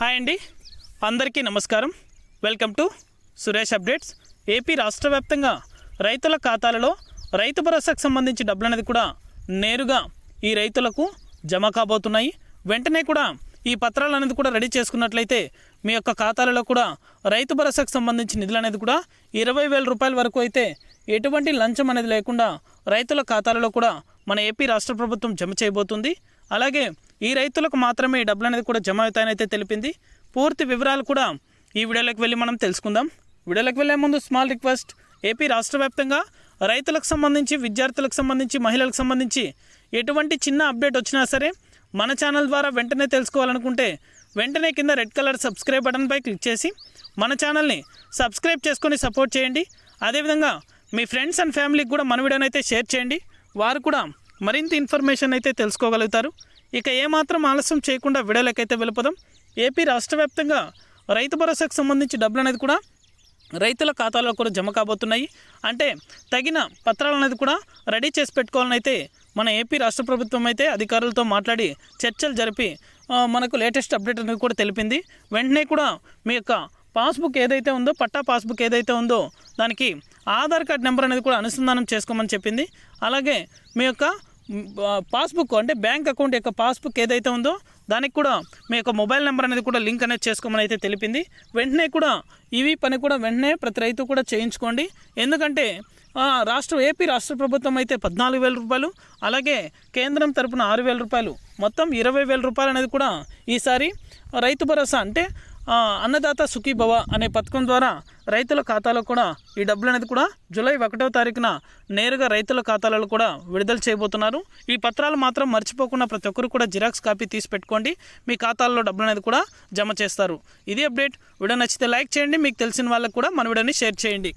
Hi అండి. అందరికీ నమస్కారం. Welcome to Suresh updates. AP రాష్ట్ర వ్యాప్తంగా రైతుల ఖాతాలలో రైతు భరోసాకు సంబంధించి డబ్బులు అనేది కూడా నేరుగా ఈ రైతులకు జమ కాబోతున్నాయి. వెంటనే కూడా ఈ పత్రాలు అనేది కూడా రెడీ చేసుకున్నట్లయితే మీ యొక్క ఖాతాలలో కూడా రైతు భరోసాకు సంబంధించి నిధులు అనేది కూడా ఇరవై వేల రూపాయల వరకు అయితే ఎటువంటి లంచం అనేది లేకుండా రైతుల ఖాతాలలో కూడా మన ఏపీ రాష్ట్ర ప్రభుత్వం జమ చేయబోతుంది. అలాగే ఈ రైతులకు మాత్రమే ఈ డబ్బులు అనేది కూడా జమ అవుతాయని అయితే తెలిపింది. పూర్తి వివరాలు కూడా ఈ వీడియోలోకి వెళ్ళి మనం తెలుసుకుందాం. వీడియోలోకి వెళ్ళే ముందు స్మాల్ రిక్వెస్ట్ ఏపీ రాష్ట్ర వ్యాప్తంగా రైతులకు సంబంధించి విద్యార్థులకు సంబంధించి మహిళలకు సంబంధించి ఎటువంటి చిన్న అప్డేట్ వచ్చినా సరే మన ఛానల్ ద్వారా వెంటనే తెలుసుకోవాలనుకుంటే వెంటనే కింద రెడ్ కలర్ సబ్స్క్రైబ్ బటన్పై క్లిక్ చేసి మన ఛానల్ని సబ్స్క్రైబ్ చేసుకొని సపోర్ట్ చేయండి. అదేవిధంగా మీ ఫ్రెండ్స్ అండ్ ఫ్యామిలీకి కూడా మన వీడియోనైతే షేర్ చేయండి. వారు కూడా మరింత ఇన్ఫర్మేషన్ అయితే తెలుసుకోగలుగుతారు. ఇక ఏమాత్రం ఆలస్యం చేయకుండా విడలకైతే వెళ్ళిపోదాం. ఏపీ రాష్ట్ర వ్యాప్తంగా రైతు భరోసాకు సంబంధించి డబ్బులు అనేది కూడా రైతుల ఖాతాలో కూడా జమ కాబోతున్నాయి. అంటే తగిన పత్రాలు అనేది కూడా రెడీ చేసి పెట్టుకోవాలని అయితే మన ఏపీ రాష్ట్ర ప్రభుత్వం అయితే అధికారులతో మాట్లాడి చర్చలు జరిపి మనకు లేటెస్ట్ అప్డేట్ అనేది కూడా తెలిపింది. వెంటనే కూడా మీ యొక్క పాస్బుక్ ఏదైతే ఉందో పట్టా పాస్బుక్ ఏదైతే ఉందో దానికి ఆధార్ కార్డ్ నెంబర్ అనేది కూడా అనుసంధానం చేసుకోమని చెప్పింది. అలాగే మీ యొక్క పాస్బుక్ అంటే బ్యాంక్ అకౌంట్ యొక్క పాస్బుక్ ఏదైతే ఉందో దానికి కూడా మీ యొక్క మొబైల్ నెంబర్ అనేది కూడా లింక్ అనేది చేసుకోమని అయితే తెలిపింది. వెంటనే కూడా ఇవి పని కూడా వెంటనే ప్రతి రైతు కూడా చేయించుకోండి. ఎందుకంటే రాష్ట్ర ఏపీ రాష్ట్ర ప్రభుత్వం అయితే పద్నాలుగు వేల రూపాయలు అలాగే కేంద్రం తరపున ఆరు వేల రూపాయలు మొత్తం ఇరవై వేల రూపాయలు అనేది కూడా ఈసారి రైతు భరోసా అంటే అన్నదాత సుఖీభవ అనే పథకం ద్వారా రైతుల ఖాతాలో కూడా ఈ డబ్బులు అనేది కూడా జూలై ఒకటో తారీఖున నేరుగా రైతుల ఖాతాలలో కూడా విడుదల చేయబోతున్నారు. ఈ పత్రాలు మాత్రం మర్చిపోకుండా ప్రతి ఒక్కరు కూడా జిరాక్స్ కాపీ తీసి పెట్టుకోండి. మీ ఖాతాల్లో డబ్బులు అనేది కూడా జమ చేస్తారు. ఇది అప్డేట్. వీడియో నచ్చితే లైక్ చేయండి. మీకు తెలిసిన వాళ్ళకు కూడా మన వీడియోని షేర్ చేయండి.